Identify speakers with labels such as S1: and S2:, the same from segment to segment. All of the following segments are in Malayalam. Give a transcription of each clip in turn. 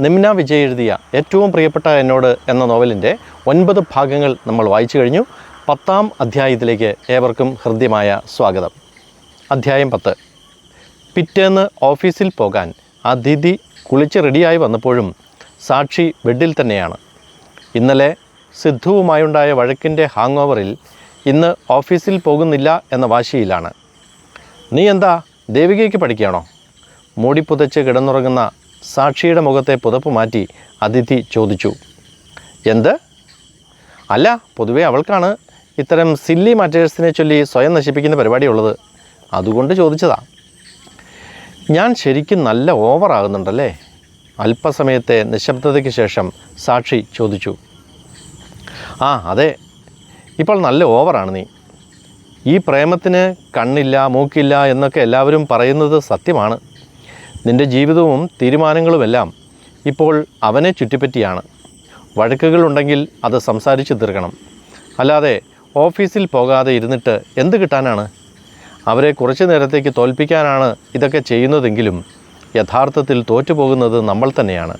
S1: നിമ്ന വിജയ് എഴുതിയ ഏറ്റവും പ്രിയപ്പെട്ട എന്നോട് എന്ന നോവലിന്റെ ഒൻപത് ഭാഗങ്ങൾ നമ്മൾ വായിച്ചു കഴിഞ്ഞു. പത്താം അധ്യായത്തിലേക്ക് ഏവർക്കും ഹൃദ്യമായ സ്വാഗതം. അധ്യായം പത്ത്. പിറ്റേന്ന് ഓഫീസിൽ പോകാൻ അതിഥി കുളിച്ച് റെഡിയായി വന്നപ്പോഴും സാക്ഷി ബെഡിൽ തന്നെയാണ്. ഇന്നലെ സിദ്ധുവുമായുണ്ടായ വഴക്കിന്റെ ഹാങ് ഓവറിൽ ഇന്ന് ഓഫീസിൽ പോകുന്നില്ല എന്ന വാശിയിലാണ്. നീ എന്താ ദേവികയ്ക്ക് പഠിക്കുകയാണോ? മൂടിപ്പുതച്ച് കിടന്നുറങ്ങുന്ന സാക്ഷിയുടെ മുഖത്തെ പുതപ്പ് മാറ്റി അതിഥി ചോദിച്ചു എന്ത്? അല്ല പൊതുവേ അവൾക്കാണ് ഇത്തരം സില്ലി മാറ്റേഴ്സിനെ ചൊല്ലി സ്വയം നശിപ്പിക്കുന്ന പരിപാടിയുള്ളത്. അതുകൊണ്ട് ചോദിച്ചതാ. ഞാൻ ശരിക്കും നല്ല ഓവറാകുന്നുണ്ടല്ലേ അല്പസമയത്തെ നിശബ്ദതയ്ക്ക് ശേഷം സാക്ഷി ചോദിച്ചു ആ അതെ. ഇപ്പോൾ നല്ല ഓവറാണ് നീ. ഈ പ്രേമത്തിന് കണ്ണില്ല മൂക്കില്ല എന്നൊക്കെ എല്ലാവരും പറയുന്നത് സത്യമാണ്. നിന്റെ ജീവിതവും തീരുമാനങ്ങളുമെല്ലാം ഇപ്പോൾ അവനെ ചുറ്റിപ്പറ്റിയാണ്. വഴക്കുകളുണ്ടെങ്കിൽ അത് സംസാരിച്ച് തീർക്കണം. അല്ലാതെ ഓഫീസിൽ പോകാതെ ഇരുന്നിട്ട് എന്ത് കിട്ടാനാണ്? അവരെ കുറച്ചു നേരത്തേക്ക് തോൽപ്പിക്കാനാണ് ഇതൊക്കെ ചെയ്യുന്നതെങ്കിലും യഥാർത്ഥത്തിൽ തോറ്റുപോകുന്നത് നമ്മൾ തന്നെയാണ്.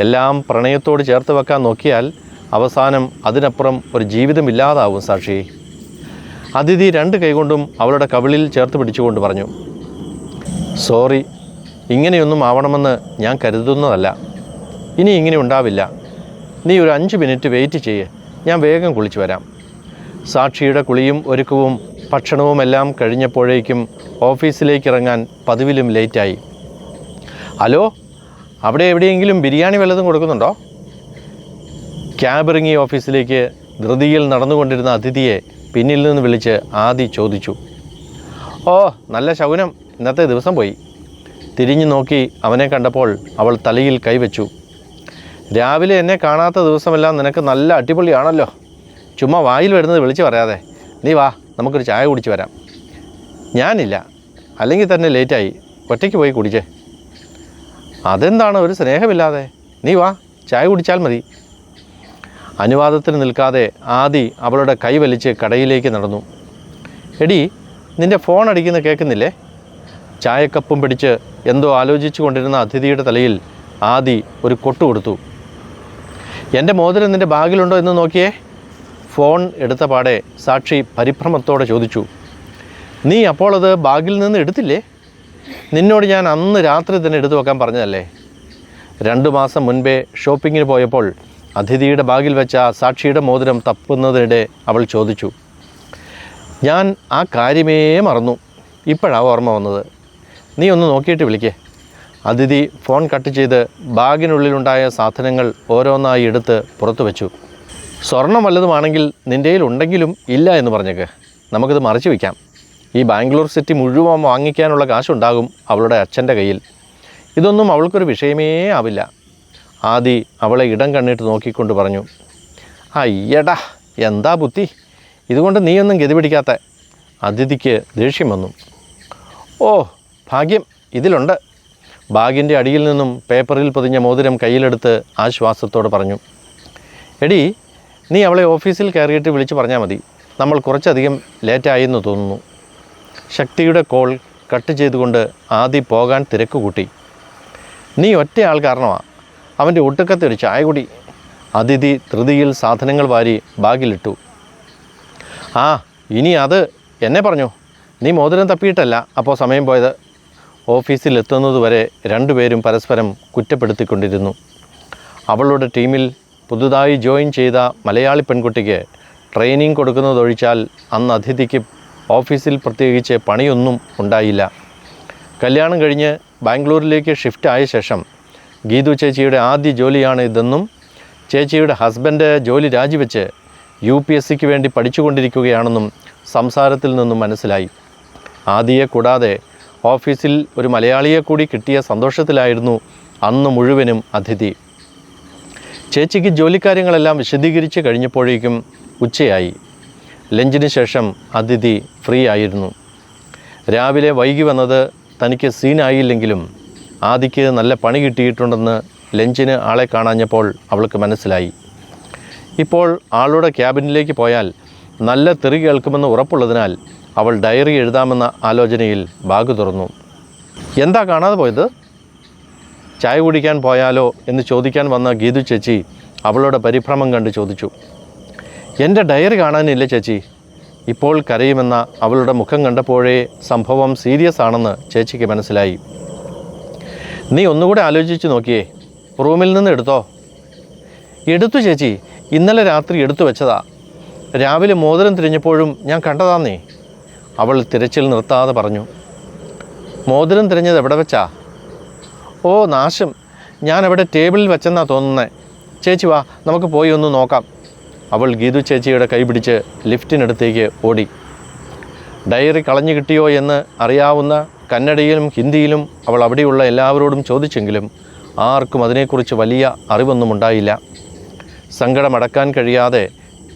S1: എല്ലാം പ്രണയത്തോട് ചേർത്ത് വെക്കാൻ നോക്കിയാൽ അവസാനം അതിനപ്പുറം ഒരു ജീവിതമില്ലാതാവും സാക്ഷി. അതിഥി രണ്ട് കൈകൊണ്ടും അവളുടെ കവിളിൽ ചേർത്ത് പിടിച്ചുകൊണ്ട് പറഞ്ഞു സോറി ഇങ്ങനെയൊന്നും ആവണമെന്ന് ഞാൻ കരുതുന്നതല്ല. ഇനി ഇങ്ങനെ ഉണ്ടാവില്ല. നീ ഒരു അഞ്ച് മിനിറ്റ് വെയിറ്റ് ചെയ്യേ. ഞാൻ വേഗം കുളിച്ചു വരാം. സാക്ഷിയുടെ കുളിയും ഒരുക്കവും ഭക്ഷണവുമെല്ലാം കഴിഞ്ഞപ്പോഴേക്കും ഓഫീസിലേക്ക് ഇറങ്ങാൻ പതിവിലും ലേറ്റായി. ഹലോ? അവിടെ എവിടെയെങ്കിലും ബിരിയാണി വല്ലതും കൊടുക്കുന്നുണ്ടോ? ക്യാബ് ഇറങ്ങി ഓഫീസിലേക്ക് ധൃതിയിൽ നടന്നുകൊണ്ടിരുന്ന അതിഥിയെ പിന്നിൽ നിന്ന് വിളിച്ച് ആദി ചോദിച്ചു. ഓ നല്ല ശകുനം ഇന്നത്തെ ദിവസം പോയി. തിരിഞ്ഞു നോക്കി അവനെ കണ്ടപ്പോൾ അവൾ തലയിൽ കൈവച്ചു. രാവിലെ എന്നെ കാണാത്ത ദിവസമെല്ലാം നിനക്ക് നല്ല അടിപൊളിയാണല്ലോ. ചുമ്മാ വായിൽ വരുന്നത് വിളിച്ചു പറയാതെ. നീ വാ നമുക്കൊരു ചായ കുടിച്ച് വരാം. ഞാനില്ല. അല്ലെങ്കിൽ തന്നെ ലേറ്റായി. ഒറ്റയ്ക്ക് പോയി കുടിച്ചേ. അതെന്താണ്? ഒരു സ്നേഹമില്ലാതെ. നീ വാ ചായ കുടിച്ചാൽ മതി. അനുവാദത്തിന് നിൽക്കാതെ ആദി അവളുടെ കൈ വലിച്ച് കടയിലേക്ക് നടന്നു. എടി നിന്റെ ഫോൺ അടിക്കുന്ന കേൾക്കുന്നില്ലേ? ചായക്കപ്പും പിടിച്ച് എന്തോ ആലോചിച്ചു കൊണ്ടിരുന്ന അതിഥിയുടെ തലയിൽ ആദി ഒരു കൊട്ടു കൊടുത്തു. എന്റെ മോതിരം നിന്റെ ബാഗിലുണ്ടോ എന്ന് നോക്കിയേ? ഫോൺ എടുത്ത പാടെ സാക്ഷി പരിഭ്രമത്തോടെ ചോദിച്ചു. നീ അപ്പോൾ അത് ബാഗിൽ നിന്ന് എടുത്തില്ലേ? നിന്നോട് ഞാൻ അന്ന് രാത്രി തന്നെ എടുത്തു വെക്കാൻ പറഞ്ഞതല്ലേ? രണ്ടു മാസം മുൻപേ ഷോപ്പിങ്ങിന് പോയപ്പോൾ അതിഥിയുടെ ബാഗിൽ വെച്ച സാക്ഷിയുടെ മോതിരം തപ്പുന്നതിനിടെ അവൾ ചോദിച്ചു. ഞാൻ ആ കാര്യമേ മറന്നു. ഇപ്പോഴാണ് ഓർമ്മ വന്നത്. നീ ഒന്ന് നോക്കിയിട്ട് വിളിക്കേ. അതിഥി ഫോൺ കട്ട് ചെയ്ത് ബാഗിനുള്ളിലുണ്ടായ സാധനങ്ങൾ ഓരോന്നായി എടുത്ത് പുറത്തു വെച്ചു. സ്വർണം വല്ലതുമാണെങ്കിൽ നിന്റെ ഉണ്ടെങ്കിലും ഇല്ല എന്ന് പറഞ്ഞേക്ക്. നമുക്കിത് മറിച്ച് വയ്ക്കാം ഈ ബാംഗ്ലൂർ സിറ്റി മുഴുവൻ വാങ്ങിക്കാനുള്ള കാശുണ്ടാകും അവളുടെ അച്ഛന്റെ കയ്യിൽ. ഇതൊന്നും അവൾക്കൊരു വിഷയമേ ആവില്ല. ആദി അവളെ ഇടം കണ്ണിട്ട് നോക്കിക്കൊണ്ട് പറഞ്ഞു അയ്യടാ എന്താ ബുദ്ധി? ഇതുകൊണ്ട് നീയൊന്നും ഗതി പിടിക്കാത്ത. അതിഥിക്ക് ദേഷ്യം വന്നു. ഓ ഭാഗ്യം ഇതിലുണ്ട്. ബാഗിന്റെ അടിയിൽ നിന്നും പേപ്പറിൽ പൊതിഞ്ഞ മോതിരം കയ്യിലെടുത്ത് ആശ്വാസത്തോട് പറഞ്ഞു എടി നീ അവളെ ഓഫീസിൽ കയറിയിട്ട് വിളിച്ച് പറഞ്ഞാൽ മതി. നമ്മൾ കുറച്ചധികം ലേറ്റായി എന്ന് തോന്നുന്നു. ശക്തിയുടെ കോൾ കട്ട് ചെയ്തുകൊണ്ട് ആദി പോകാൻ തിരക്ക് കൂട്ടി. നീ ഒറ്റയാൾ കാരണമാണ് അവന്റെ ഒട്ടുക്കത്തെ ഒരു ചായ കുടി. അതിഥി ധൃതിയിൽ സാധനങ്ങൾ വാരി ബാഗിലിട്ടു. ആ ഇനി അത് എന്നെ പറഞ്ഞു. നീ മോതിരം തപ്പിയിട്ടല്ല. അപ്പോൾ സമയം പോയത്? ഓഫീസിൽ എത്തുന്നതുവരെ രണ്ടുപേരും പരസ്പരം കുറ്റപ്പെടുത്തിക്കൊണ്ടിരുന്നു. അവളുടെ ടീമിൽ പുതുതായി ജോയിൻ ചെയ്ത മലയാളി പെൺകുട്ടിക്ക് ട്രെയിനിങ് കൊടുക്കുന്നതൊഴിച്ചാൽ അന്ന് അതിഥിക്ക് ഓഫീസിൽ പ്രത്യേകിച്ച് പണിയൊന്നും ഉണ്ടായില്ല. കല്യാണം കഴിഞ്ഞ് ബാംഗ്ലൂരിലേക്ക് ഷിഫ്റ്റ് ആയ ശേഷം ഗീതു ചേച്ചിയുടെ ആദ്യ ജോലിയാണ് ഇതെന്നും ചേച്ചിയുടെ ഹസ്ബൻഡ് ജോലി രാജിവെച്ച് യു പി എസ് സിക്ക് വേണ്ടി പഠിച്ചുകൊണ്ടിരിക്കുകയാണെന്നും സംസാരത്തിൽ നിന്നും മനസ്സിലായി. ആദിയെ കൂടാതെ ഓഫീസിൽ ഒരു മലയാളിയെ കൂടി കിട്ടിയ സന്തോഷത്തിലായിരുന്നു അന്ന് മുഴുവനും അതിഥി. ചേച്ചിക്ക് ജോലിക്കാര്യങ്ങളെല്ലാം വിശദീകരിച്ച് കഴിഞ്ഞപ്പോഴേക്കും ഉച്ചയായി. ലഞ്ചിന് ശേഷം അതിഥി ഫ്രീ ആയിരുന്നു. രാവിലെ വൈകി വന്നത് തനിക്ക് സീനായില്ലെങ്കിലും ആദിക്ക് നല്ല പണി കിട്ടിയിട്ടുണ്ടെന്ന് ലഞ്ചിന് ആളെ കാണാഞ്ഞപ്പോൾ അവൾക്ക് മനസ്സിലായി. ഇപ്പോൾ ആളുടെ ക്യാബിനിലേക്ക് പോയാൽ നല്ല തെറി കേൾക്കുമെന്ന് ഉറപ്പുള്ളതിനാൽ അവൾ ഡയറി എഴുതാമെന്ന ആലോചനയിൽ ബാഗ് തുറന്നു. എന്താ കാണാതെ പോയത്? ചായ കുടിക്കാൻ പോയാലോ എന്ന് ചോദിക്കാൻ വന്ന ഗീതു ചേച്ചി അവളുടെ പരിഭ്രമം കണ്ട് ചോദിച്ചു. എന്റെ ഡയറി കാണാനില്ല ചേച്ചി. ഇപ്പോൾ കരയുമെന്ന അവളുടെ മുഖം കണ്ടപ്പോഴേ സംഭവം സീരിയസ് ആണെന്ന് ചേച്ചിക്ക് മനസ്സിലായി. നീ ഒന്നുകൂടെ ആലോചിച്ച് നോക്കിയേ. റൂമിൽ നിന്ന് എടുത്തോ? എടുത്തു ചേച്ചി. ഇന്നലെ രാത്രി എടുത്തു വെച്ചതാ. രാവിലെ മോതിരം തിരിഞ്ഞപ്പോഴും ഞാൻ കണ്ടതാന്നേ. അവൾ തിരച്ചിൽ നിർത്താതെ പറഞ്ഞു മോതിരം തിരഞ്ഞത് എവിടെ വെച്ചാ? ഓ നാശം. ഞാൻ അവിടെ ടേബിളിൽ വെച്ചെന്നാ തോന്നുന്നത് ചേച്ചി വാ നമുക്ക് പോയി ഒന്ന് നോക്കാം. അവൾ ഗീതു ചേച്ചിയുടെ കൈ പിടിച്ച് ലിഫ്റ്റിനടുത്തേക്ക് ഓടി. ഡയറി കളഞ്ഞു കിട്ടിയോ എന്ന് അറിയാവുന്ന കന്നഡയിലും ഹിന്ദിയിലും അവൾ അവിടെയുള്ള എല്ലാവരോടും ചോദിച്ചെങ്കിലും ആർക്കും അതിനെക്കുറിച്ച് വലിയ അറിവൊന്നും ഉണ്ടായില്ല. സങ്കടമടക്കാൻ കഴിയാതെ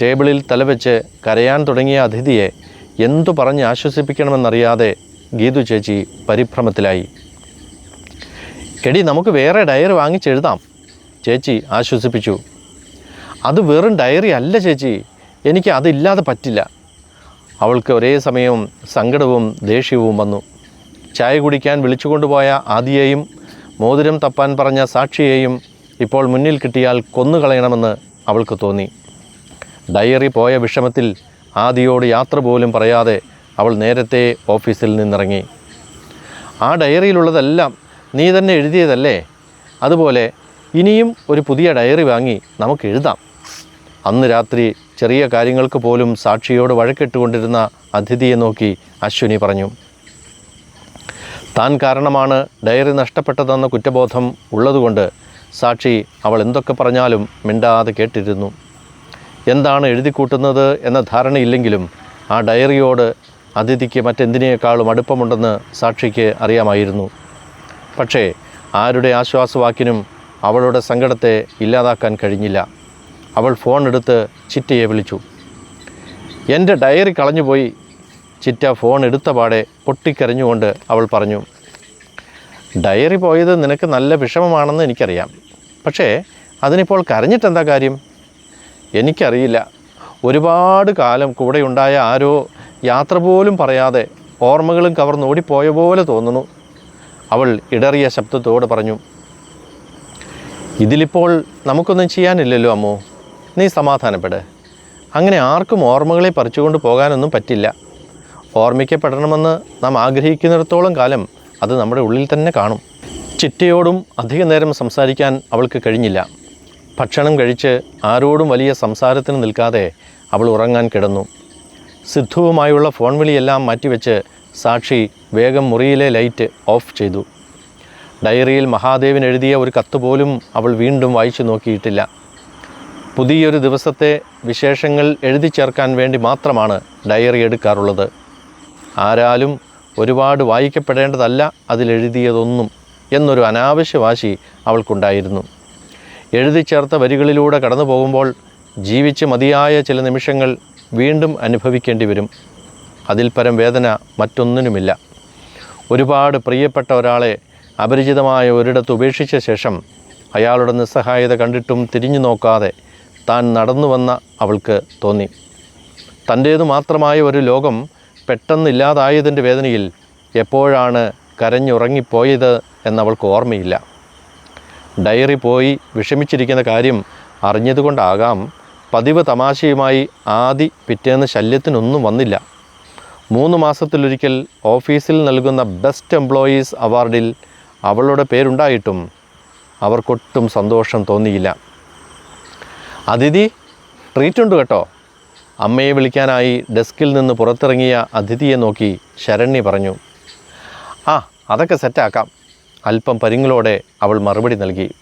S1: ടേബിളിൽ തലവെച്ച് കരയാൻ തുടങ്ങിയ അതിഥിയെ എന്തു പറഞ്ഞ് ആശ്വസിപ്പിക്കണമെന്നറിയാതെ ഗീതു ചേച്ചി പരിഭ്രമത്തിലായി. എടി നമുക്ക് വേറെ ഡയറി വാങ്ങിച്ചെഴുതാം. ചേച്ചി ആശ്വസിപ്പിച്ചു. അത് വെറും ഡയറി അല്ല ചേച്ചി. എനിക്ക് അതില്ലാതെ പറ്റില്ല. അവൾക്ക് ഒരേ സമയവും സങ്കടവും ദേഷ്യവും വന്നു. ചായ കുടിക്കാൻ വിളിച്ചുകൊണ്ടുപോയ ആദിയെയും മോതിരം തപ്പാൻ പറഞ്ഞ സാക്ഷിയെയും ഇപ്പോൾ മുന്നിൽ കിട്ടിയാൽ കൊന്നുകളയണമെന്ന് അവൾക്ക് തോന്നി. ഡയറി പോയ വിഷമത്തിൽ ആദിയോട് യാത്ര പോലും പറയാതെ അവൾ നേരത്തെ ഓഫീസിൽ നിന്നിറങ്ങി. ആ ഡയറിയിലുള്ളതെല്ലാം നീ തന്നെ എഴുതിയതല്ലേ? അതുപോലെ ഇനിയും ഒരു പുതിയ ഡയറി വാങ്ങി നമുക്ക് എഴുതാം. അന്ന് രാത്രി ചെറിയ കാര്യങ്ങൾക്ക് പോലും സാക്ഷിയോട് വഴക്കിട്ടുകൊണ്ടിരുന്ന അതിഥിയെ നോക്കി അശ്വിനി പറഞ്ഞു താൻ കാരണമാണ് ഡയറി നഷ്ടപ്പെട്ടതെന്ന കുറ്റബോധം ഉള്ളതുകൊണ്ട് സാക്ഷി അവൾ എന്തൊക്കെ പറഞ്ഞാലും മിണ്ടാതെ കേട്ടിരുന്നു. എന്താണ് എഴുതിക്കൂട്ടുന്നത് എന്ന ധാരണയില്ലെങ്കിലും ആ ഡയറിയോട് അതിഥിക്ക് മറ്റെന്തിനേക്കാളും അടുപ്പമുണ്ടെന്ന് സാക്ഷിക്ക് അറിയാമായിരുന്നു. പക്ഷേ ആരുടെ ആശ്വാസവാക്കിനും അവളുടെ സങ്കടത്തെ ഇല്ലാതാക്കാൻ കഴിഞ്ഞില്ല. അവൾ ഫോൺ എടുത്ത് ചിറ്റയെ വിളിച്ചു. എന്റെ ഡയറി കളഞ്ഞുപോയി ചിറ്റ ഫോൺ എടുത്ത പാടെ പൊട്ടിക്കരഞ്ഞുകൊണ്ട് അവൾ പറഞ്ഞു. ഡയറി പോയത് നിനക്ക് നല്ല വിഷമമാണെന്ന് എനിക്കറിയാം. പക്ഷേ അതിനിപ്പോൾ കരഞ്ഞിട്ടെന്താ കാര്യം? എനിക്കറിയില്ല. ഒരുപാട് കാലം കൂടെയുണ്ടായ ആരോ യാത്ര പോലും പറയാതെ ഓർമ്മകളും കവർന്നോടിപ്പോയ പോലെ തോന്നുന്നു. അവൾ ഇടറിയ ശബ്ദത്തോട് പറഞ്ഞു ഇതിലിപ്പോൾ നമുക്കൊന്നും ചെയ്യാനില്ലല്ലോ അമ്മോ. നീ സമാധാനപ്പെട്. അങ്ങനെ ആർക്കും ഓർമ്മകളെ പറിച്ചുകൊണ്ട് പോകാനൊന്നും പറ്റില്ല. ഓർമ്മിക്കപ്പെടണമെന്ന് നാം ആഗ്രഹിക്കുന്നിടത്തോളം കാലം അത് നമ്മുടെ ഉള്ളിൽ തന്നെ കാണും. ചിറ്റയോടും അധിക നേരം സംസാരിക്കാൻ അവൾക്ക് കഴിഞ്ഞില്ല. ഭക്ഷണം കഴിച്ച് ആരോടും വലിയ സംസാരത്തിന് നിൽക്കാതെ അവൾ ഉറങ്ങാൻ കിടന്നു. സിദ്ധുവുമായുള്ള ഫോൺ വിളിയെല്ലാം മാറ്റിവെച്ച് സാക്ഷി വേഗം മുറിയിലെ ലൈറ്റ് ഓഫ് ചെയ്തു. ഡയറിയിൽ മഹാദേവൻ എഴുതിയ ഒരു കത്ത് പോലും അവൾ വീണ്ടും വായിച്ചു നോക്കിയിട്ടില്ല. പുതിയൊരു ദിവസത്തെ വിശേഷങ്ങൾ എഴുതി ചേർക്കാൻ വേണ്ടി മാത്രമാണ് ഡയറി എടുക്കാറുള്ളത്. ആരാലും ഒരുപാട് വായിക്കപ്പെടേണ്ടതല്ല അതിലെഴുതിയതൊന്നും എന്നൊരു അനാവശ്യ വാശി അവൾക്കുണ്ടായിരുന്നു. എഴുതി ചേർത്ത വരികളിലൂടെ കടന്നു പോകുമ്പോൾ ജീവിച്ച് മതിയായ ചില നിമിഷങ്ങൾ വീണ്ടും അനുഭവിക്കേണ്ടി വരും. അതിൽ പരം വേദന മറ്റൊന്നിനുമില്ല. ഒരുപാട് പ്രിയപ്പെട്ട ഒരാളെ അപരിചിതമായ ഒരിടത്ത് ഉപേക്ഷിച്ച ശേഷം അയാളുടെ നിസ്സഹായത കണ്ടിട്ടും തിരിഞ്ഞു നോക്കാതെ താൻ നടന്നു വന്ന അവൾക്ക് തോന്നി. തന്റേതു മാത്രമായ ഒരു ലോകം പെട്ടെന്നില്ലാതായതിന്റെ വേദനയിൽ എപ്പോഴാണ് കരഞ്ഞുറങ്ങിപ്പോയത് എന്നവൾക്ക് ഓർമ്മയില്ല. ഡയറി പോയി വിഷമിച്ചിരിക്കുന്ന കാര്യം അറിഞ്ഞതുകൊണ്ടാകാം പതിവ് തമാശയുമായി ആദി പിറ്റേന്ന് ശല്യത്തിനൊന്നും വന്നില്ല. മൂന്ന് മാസത്തിലൊരിക്കൽ ഓഫീസിൽ നൽകുന്ന ബെസ്റ്റ് എംപ്ലോയീസ് അവാർഡിൽ അവളുടെ പേരുണ്ടായിട്ടും അവർക്കൊട്ടും സന്തോഷം തോന്നിയില്ല. അതിഥി ട്രീറ്റ് ഉണ്ട് കേട്ടോ. അമ്മയെ വിളിക്കാനായി ഡെസ്കിൽ നിന്ന് പുറത്തിറങ്ങിയ അതിഥിയെ നോക്കി ശരണ്യ പറഞ്ഞു ആ അതൊക്കെ സെറ്റാക്കാം. അല്പം പരിങ്ങളോടെ അവൾ മറുപടി നൽകി.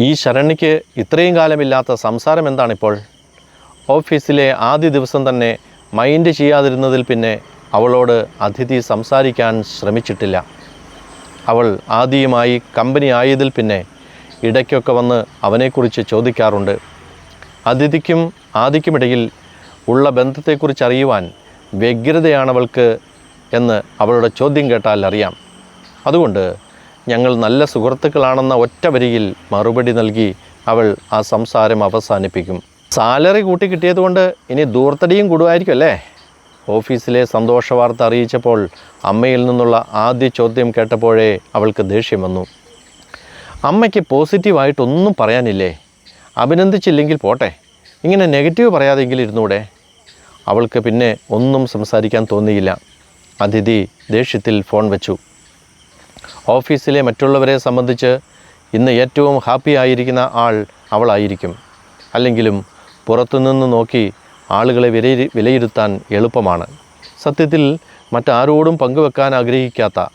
S1: ഈ ശരണ്യയ്ക്ക് ഇത്രയും കാലമില്ലാത്ത സംസാരം എന്താണിപ്പോൾ? ഓഫീസിലെ ആദ്യ ദിവസം തന്നെ മൈൻഡ് ചെയ്യാതിരുന്നതിൽ പിന്നെ അവളോട് അതിഥി സംസാരിക്കാൻ ശ്രമിച്ചിട്ടില്ല. അവൾ ആദ്യമായി കമ്പനി ആയതിൽ പിന്നെ ഇടയ്ക്കൊക്കെ വന്ന് അവനെക്കുറിച്ച് ചോദിക്കാറുണ്ട്. അതിഥിക്കും ആദിക്കുമിടയിൽ ഉള്ള ബന്ധത്തെക്കുറിച്ച് അറിയുവാൻ വ്യഗ്രതയാണവൾക്ക് എന്ന് അവളുടെ ചോദ്യം കേട്ടാൽ അറിയാം. അതുകൊണ്ട് ഞങ്ങൾ നല്ല സുഹൃത്തുക്കളാണെന്ന ഒറ്റ വരിയിൽ മറുപടി നൽകി അവൾ ആ സംസാരം അവസാനിപ്പിക്കും. സാലറി കൂട്ടി കിട്ടിയതുകൊണ്ട് ഇനി ദൂർത്തടിയും കൂടുമായിരിക്കും അല്ലേ? ഓഫീസിലെ സന്തോഷ വാർത്ത അറിയിച്ചപ്പോൾ അമ്മയിൽ നിന്നുള്ള ആദ്യ ചോദ്യം കേട്ടപ്പോഴേ അവൾക്ക് ദേഷ്യം വന്നു. അമ്മയ്ക്ക് പോസിറ്റീവായിട്ടൊന്നും പറയാനില്ലേ? അഭിനന്ദിച്ചില്ലെങ്കിൽ പോട്ടെ. ഇങ്ങനെ നെഗറ്റീവ് പറയാതെങ്കിലും ഇരുന്നൂടെ? അവൾക്ക് പിന്നെ ഒന്നും സംസാരിക്കാൻ തോന്നിയില്ല. അതിഥി ദേഷ്യത്തിൽ ഫോൺ വെച്ചു. ഓഫീസിലെ മറ്റുള്ളവരെ സംബന്ധിച്ച് ഇന്ന് ഏറ്റവും ഹാപ്പി ആയിരിക്കുന്ന ആൾ അവളായിരിക്കും. അല്ലെങ്കിലും പുറത്തുനിന്ന് നോക്കി ആളുകളെ വിലയിരു വിലയിരുത്താൻ എളുപ്പമാണ്. സത്യത്തിൽ മറ്റാരോടും പങ്കുവെക്കാൻ ആഗ്രഹിക്കാത്ത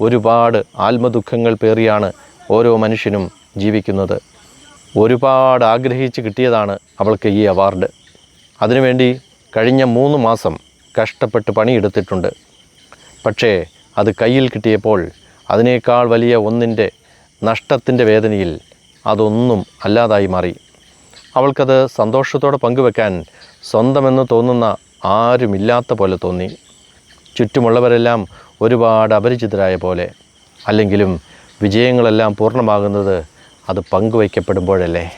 S1: ഒരുപാട് ആത്മദുഃഖങ്ങൾ പേറിയാണ് ഓരോ മനുഷ്യനും ജീവിക്കുന്നത്. ഒരുപാട് ആഗ്രഹിച്ച് കിട്ടിയതാണ് അവൾക്ക് ഈ അവാർഡ്. അതിനുവേണ്ടി കഴിഞ്ഞ മൂന്ന് മാസം കഷ്ടപ്പെട്ട് പണിയെടുത്തിട്ടുണ്ട്. പക്ഷേ അത് കയ്യിൽ കിട്ടിയപ്പോൾ അതിനേക്കാൾ വലിയ ഒന്നിന്റെ നഷ്ടത്തിന്റെ വേദനയിൽ അതൊന്നും അല്ലാതായി മാറി. അവൾക്കത് സന്തോഷത്തോടെ പങ്കുവെക്കാൻ സ്വന്തമെന്ന് തോന്നുന്ന ആരുമില്ലാത്ത പോലെ തോന്നി. ചുറ്റുമുള്ളവരെല്ലാം ഒരുപാട് അപരിചിതരായ പോലെ. അല്ലെങ്കിലും വിജയങ്ങളെല്ലാം പൂർണമാകുന്നത് അത് പങ്കുവയ്ക്കപ്പെടുമ്പോഴല്ലേ?